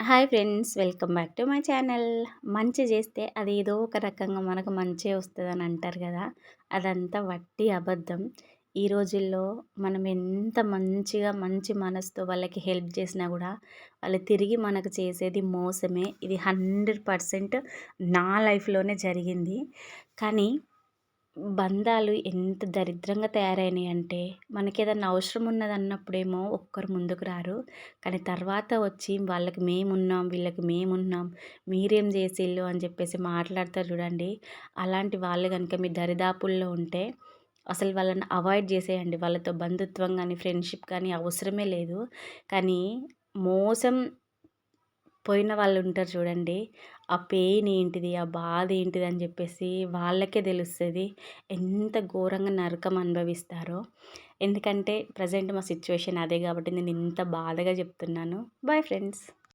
Hi friends welcome back to my channel. మంచి చేస్తే అది ఏదో ఒక రకంగా మనకు మంచి వస్తుందని అంటారు కదా అదంతా వట్టి అబద్ధం. ఈ రోజుల్లో మనం ఎంత మంచిగా మంచి మనసుతో వాళ్ళకి హెల్ప్ చేసినా కూడా వాళ్ళు తిరిగి మనకు చేసేది మోసమే. ఇది హండ్రెడ్ పర్సెంట్ నా లైఫ్లోనే జరిగింది. కానీ బంధాలు ఎంత దరిద్రంగా తయారైనాయి అంటే మనకి ఏదన్నా అవసరం ఉన్నది అన్నప్పుడేమో ఒక్కరు ముందుకు రారు. కానీ తర్వాత వచ్చి వాళ్ళకి మేమున్నాం వీళ్ళకి మేమున్నాం మీరేం చేసిళ్ళు అని చెప్పేసి మాట్లాడతారు చూడండి. అలాంటి వాళ్ళు కనుక మీ దరిదాపుల్లో ఉంటే అసలు వాళ్ళని అవాయిడ్ చేసేయండి. వాళ్ళతో బంధుత్వం కానీ ఫ్రెండ్షిప్ కానీ అవసరమే లేదు. కానీ మోసం పోయిన వాళ్ళు ఉంటారు చూడండి. ఆ పెయిన్ ఏంటిది? ఆ బాధ ఏంటిది? అని చెప్పేసి వాళ్ళకే తెలుస్తుంది ఎంత ఘోరంగా నరకం అనుభవిస్తారో. ఎందుకంటే ప్రజెంట్ మా సిచ్యువేషన్ అదే కాబట్టి నేను ఇంత బాధగా చెప్తున్నాను. Bye friends.